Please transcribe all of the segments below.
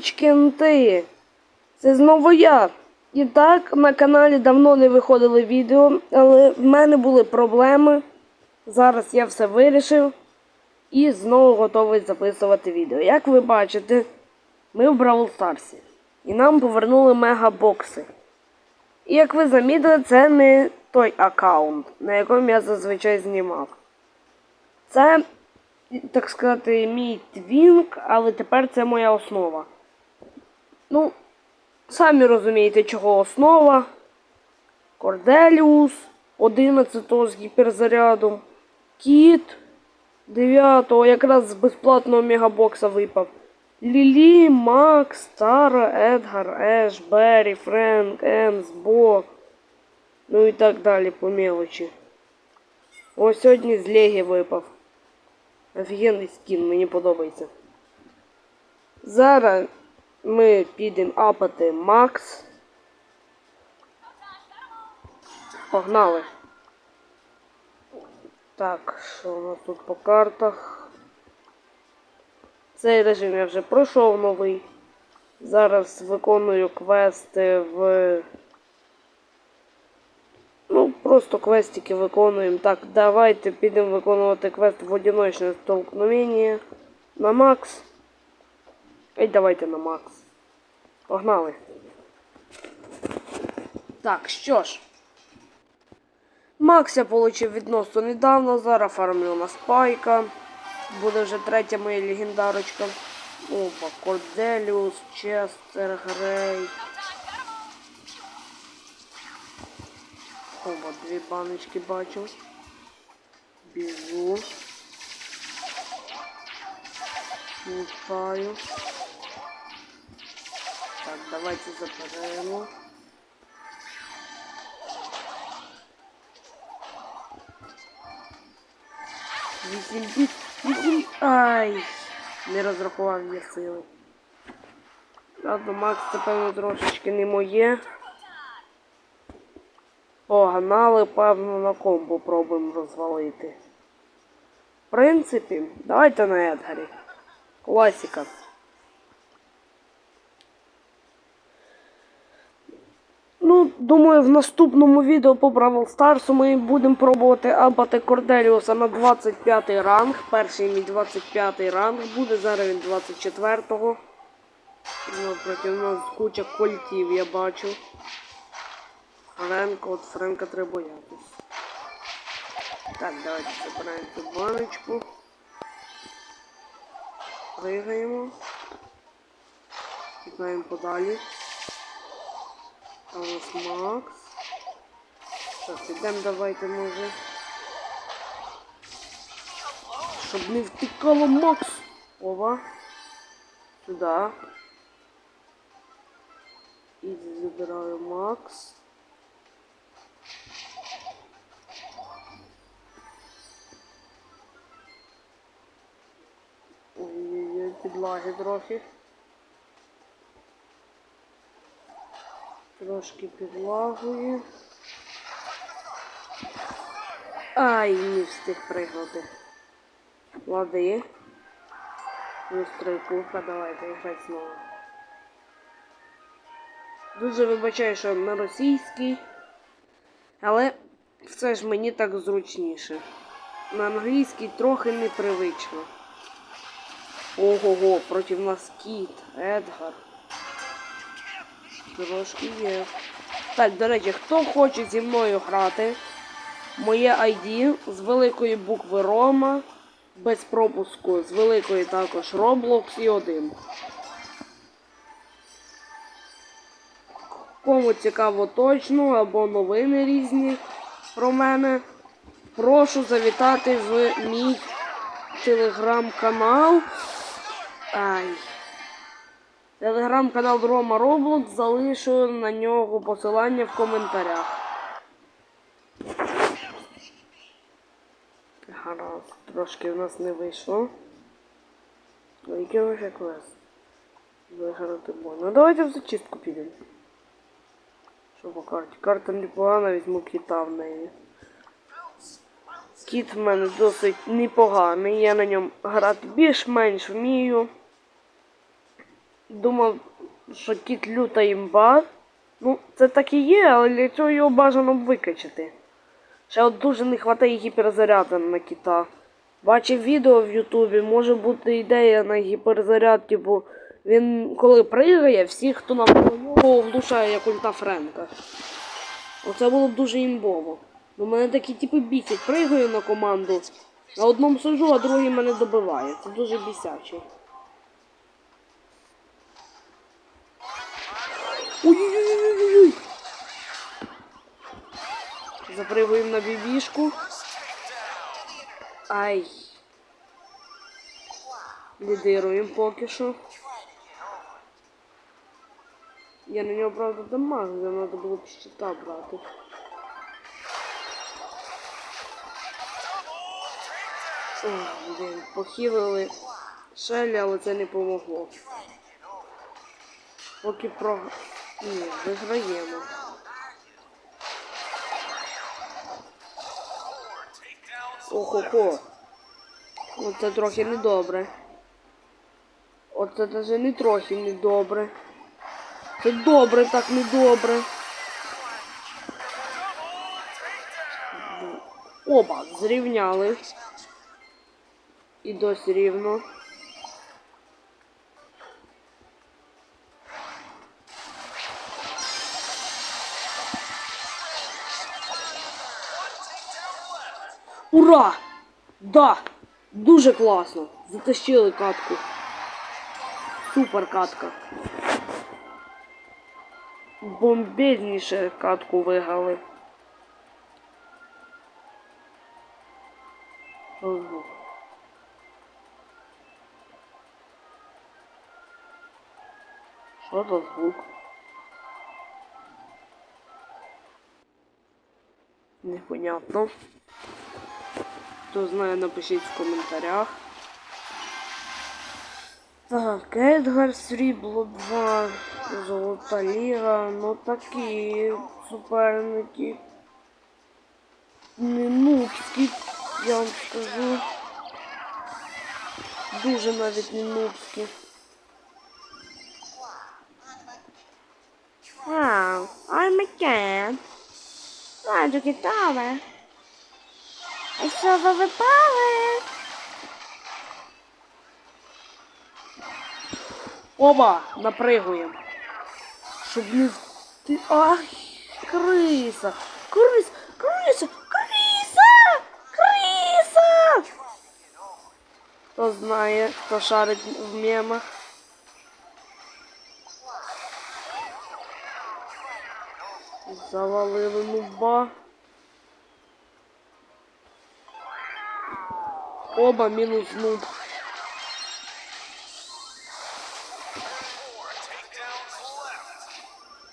Привічкінти! Це знову я. І так, на каналі давно не виходили відео, але в мене були проблеми. Зараз я все вирішив і знову готовий записувати відео. Як ви бачите, ми в Бравл Старсі. І нам повернули мегабокси. І як ви замітили, це не той аккаунт, на якому я зазвичай знімав. Це, так сказати, мій твінк, але тепер це моя основа. Ну, самі розумієте, чого основа. Корделіус 11 го з гіперзарядом. Кіт 9 якраз з безплатного мегабокса випав. Лілі, Макс, Тара, Едгар, Еш, Беррі, Френк, Емс, Бо. Ну і так далі по мелочі. Ось сьогодні з Легі випав. Офігенний скін, мені подобається. Зараз ми підемо апати Макс. Погнали. Так, що у нас тут по картах? Цей режим я вже пройшов новий. Зараз виконую квести в. Ну, просто квестики виконуємо. Так, давайте підемо виконувати квест в одиночне столкновення на Макс. Ей, давайте на Макс. Погнали. Так, що ж. Макс я отримав відносно недавно, зараз фармлю на спайка. Буде вже третя моя легендарочка. Опа, Корделіус, Честер, Грей. Опа, дві баночки бачу. Біжу. Лутаю. Так, давайте заберемо. Вісім біт. Вісім. Ай! Не розрахував я сили. Ладно, Макс, це певно трошечки не моє. Погнали, певно, на комбо пробуємо розвалити. В принципі, давайте на Едгарі. Класіка. Ну, думаю, в наступному відео по Бравл Старсу ми будемо пробувати апати Корделіуса на 25 ранг. Перший мій 25 ранг буде, зараз він 24-го. Ну, проти нас куча кольтів я бачу. Френка, от Френка треба боятись. Так, давайте забираємо цю баночку. Пригаємо. Тікаємо подалі. А у Макс. Так, ідемо давайте може. Щоб не втікало Макс. Ова. Сюди. І забираю Макс. Ой-ой-ой, підлаги трохи. Трошки підлагує. Ай, не встиг пригнути. Лади. Вистройкуха, давайте грати знову. Дуже вибачаю, що на російській. Але все ж мені так зручніше. На англійській трохи непривично. Ого-го, проти нас кіт, Едгар. Трошки є. Так, до речі, хто хоче зі мною грати, моє ID з великої букви Рома, без пропуску, з великої також Roblox і 1. Кому цікаво точно або новини різні про мене, прошу завітати в мій телеграм-канал. Ай. Телеграм-канал Рома Роблокс, залишу на нього посилання в коментарях. Гаразд, трошки в нас не вийшло. Який вже квест? Виграти бой. Ну давайте в зачистку підемо. Що по карті? Карта непогана, візьму кіта в неї. Кіт в мене досить непоганий, я на ньому грати більш-менш вмію. Думав, що кіт люта імба. Ну, це так і є, але для цього його бажано викачати. Ще от дуже не вистачає гіперзаряду на кіта. Бачив відео в Ютубі, може бути ідея на гіперзаряд, типу, він коли пригає, всіх, хто навколо нього влушає як ульта Френка. Оце було б дуже імбово. У мене такі типи бісять, пригаю на команду, на одному сижу, а другий мене добиває. Це дуже бісяче. Запригуємо на бібішку. Ай. Лідируємо поки що. Я на нього, правда, дамажу, нам треба було б щита брати. Ой, блін, похилили шелі, але це не помогло. Поки про... Ні, виграємо. Охо-хо. Оце трохи недобре. Оце даже не трохи недобре. Це добре, так недобре. Оба, зрівняли. І досі рівно. Ура! Да! Дуже класно! Затащили катку. Супер катка. Бомбезніше катку виграли. Ого. Що за звук? Непонятно. Хто знає, напишіть в коментарях. Так, Едгар Срібло 2, Золота Ліга, ну такі суперники. Не нубські, я вам скажу. Дуже навіть не нубські. Wow, I'm a cat. Раджу гітари. А що ви випали? Оба, напригуємо. Щоб не... Ай, криса! Криса! Криса! Криса! Криса! Хто знає, хто шарить в мемах. Завалили нуба. Оба мінус нуб.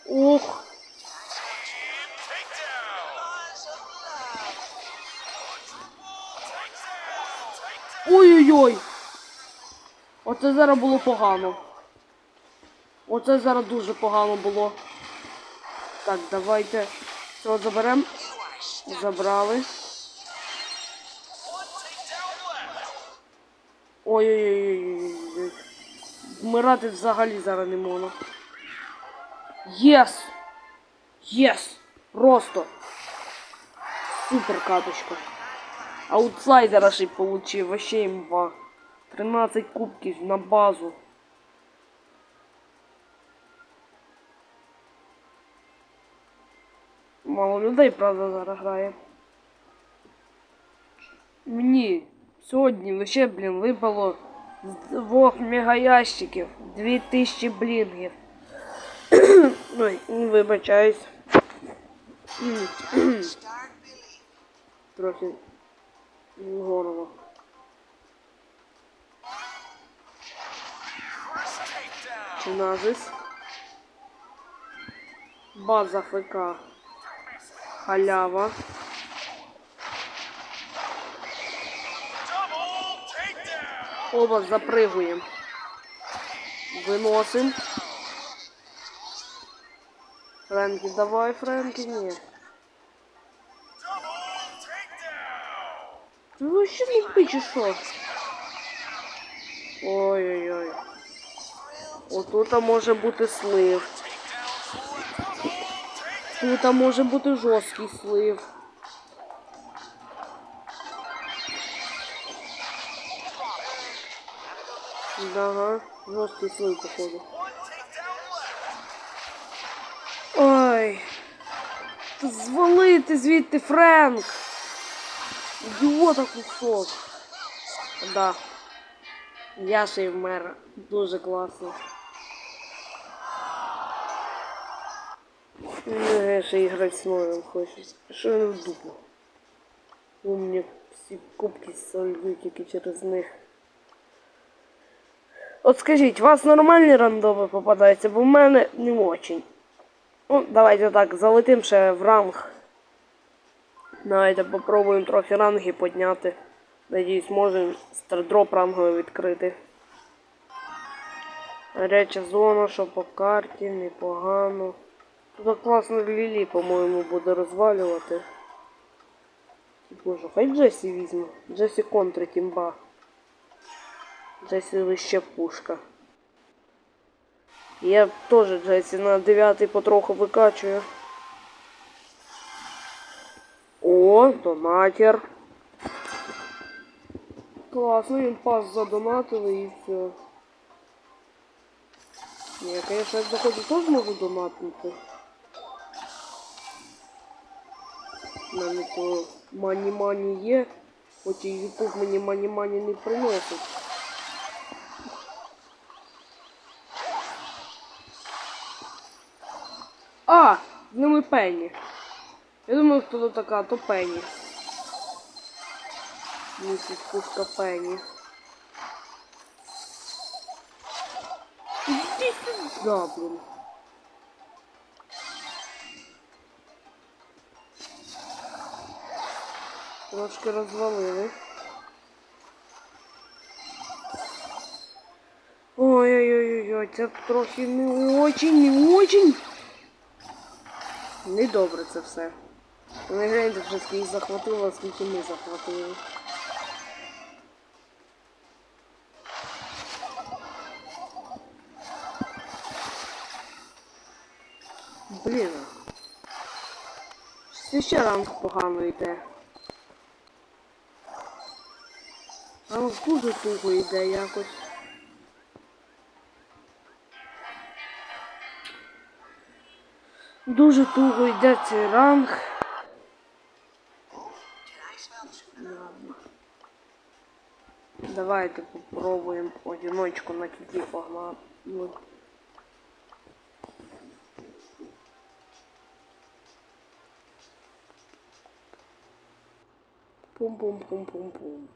Ох. Ой-ой-ой! Оце зараз було погано. Оце зараз дуже погано було. Так, давайте цього заберемо. Забрали. Ой-ой-ой. Вмирати взагалі зараз не можна. Єс! Єс! Просто! Супер каточка. Аутсайдера ще получив, вообще імба. 13 кубків на базу. Мало людей, правда, зараз грає. Мені сьогодні лише, блін, випало з двох мегаящиків 2000 блінгів. Ой, вибачаюсь. Трохи горло. Чиназис. База ФК. Халява. Оба запригуємо. Виносим. Френкі, давай, Френкі, ні. Ну вообще не чи що? Ой-ой-ой. Отут може бути слив. Тут може бути жорсткий слив. Ага, жорсткий слив, походу. Ой. Звалити звідти, Френк! Ідіота кусок. Да. Я ще й вмер. Дуже класно. Ну, я ще і грати з новим хочу. Що я в дупу? У мене всі кубки сольють тільки через них. От скажіть, у вас нормальні рандоми попадаються, бо в мене не очень. Ну, давайте так, залетим ще в ранг. Давайте попробуємо трохи ранги підняти. Надіюсь, можемо стардроп ранговий відкрити. Гаряча зона, що по карті, непогано. Тут класно Лілі, по-моєму, буде розвалювати. Боже, хай Джесі візьме. Джесі контри тімба. Джесі лише пушка. Я теж Джесі на 9 потроху викачую. О, донатер. Класно, він пас задонатили і все. Ні, я, конечно, як заходжу, теж можу мене то мані-мані є, хоч і YouTube мені мані-мані не приносить. А! З ними Пенні. Я думаю, хто то така, то Пенні. Місіс Пушка Пенні. Иди сюда, блин. Трошки розвалили. Ой-ой-ой-ой, це трохи не очень, не очень. Недобре це все. Ви гляньте, вже скільки захватило, скільки ми захватили. Блін. Це ще ранг погано йде. Ранг дуже туго йде якось. Дуже туго йде цей ранг. Давайте попробуємо одиночку на кіті погнати. Ну, Пум-пум-пум-пум-пум.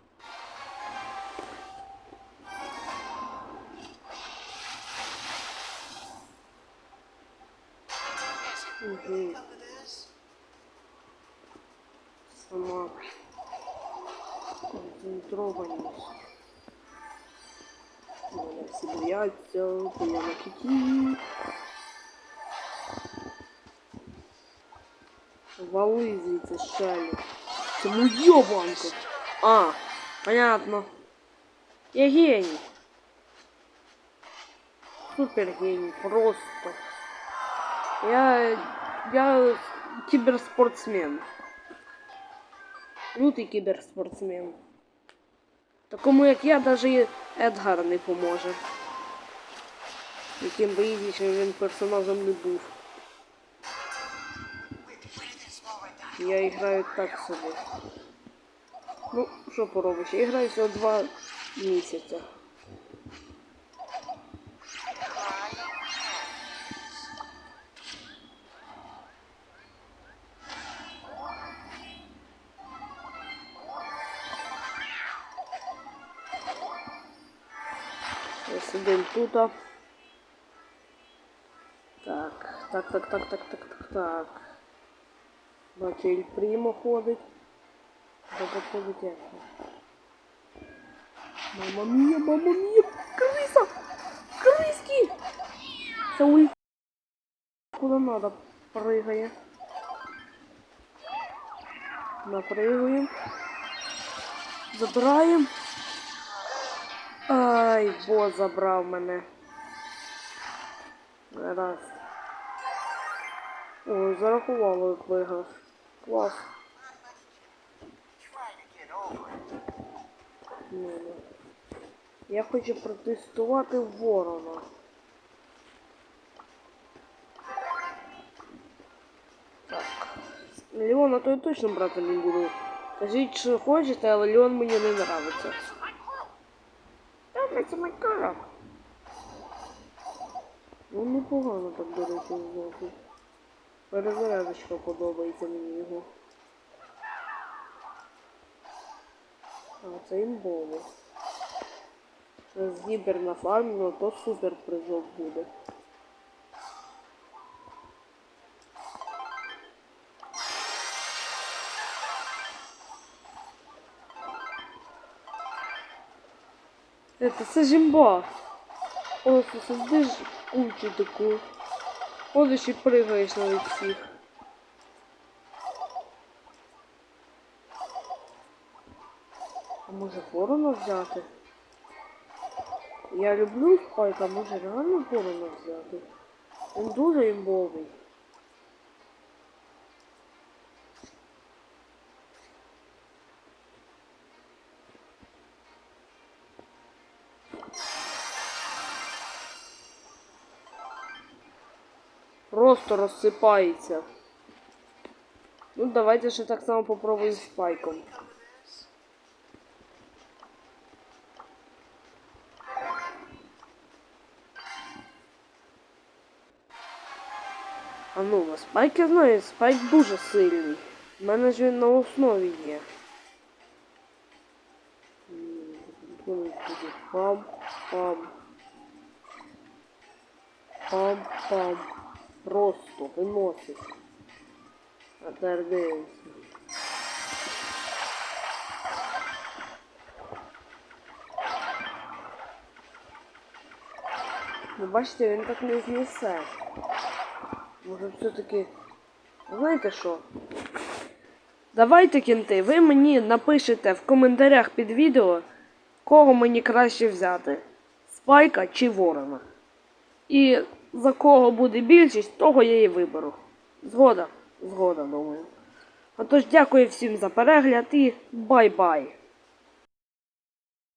Угу. Сама концентрованість. Мене всі бояться, бо на кіті. Вали звідси шалі. Це моя банка. А, понятно. Я гений. Супер гений, просто. Я, я киберспортсмен. Лютий кіберспортсмен. Такому як я, навіть Едгар не поможе. Яким би іншим він персонажем не був. Я граю так собі. Ну, що поробиш? Я граю всього два місяці. Сидим тут. Так, так, так, так, так, так, так, так. Бачу, Іль ходить. Де підходить як? Мама мія, мама мія! Криса! Криски! Це уль... Куда надо прыгає. Напрыгуємо. Забираємо. Ай, бо забрав мене. Раз. Ой, зарахувало виграв. Клас. Ну, ну. Я хочу протестувати ворона. Так. Леона то я точно брати не буду. Кажіть, що хочете, але Леон мені не нравиться. Це корак. Ну непогано так, до речі, знову. Перезарядочка подобається мені його. А, це імбово. З гібер на фармі, ну то супер призов буде. Это це жімба. О, ти сидиш кучу таку. Ходиш і пригаєш на всіх. А може ворона взяти? Я люблю спайка, може реально ворона взяти. Він дуже імбовий. Просто розсипається. Ну давайте ще так само попробуємо з спайком. А ну, а спайк я знаю, спайк дуже сильний. У мене ж він на основі є. М, ну, Просто виносить. А тепер дивимося. Ну, бачите, він так не знесе. Може все-таки. Знаєте що? Давайте, кінти, ви мені напишете в коментарях під відео, кого мені краще взяти. Спайка чи ворона. І за кого буде більшість, того я і виберу. Згода? Згода, думаю. Отож, дякую всім за перегляд і бай-бай.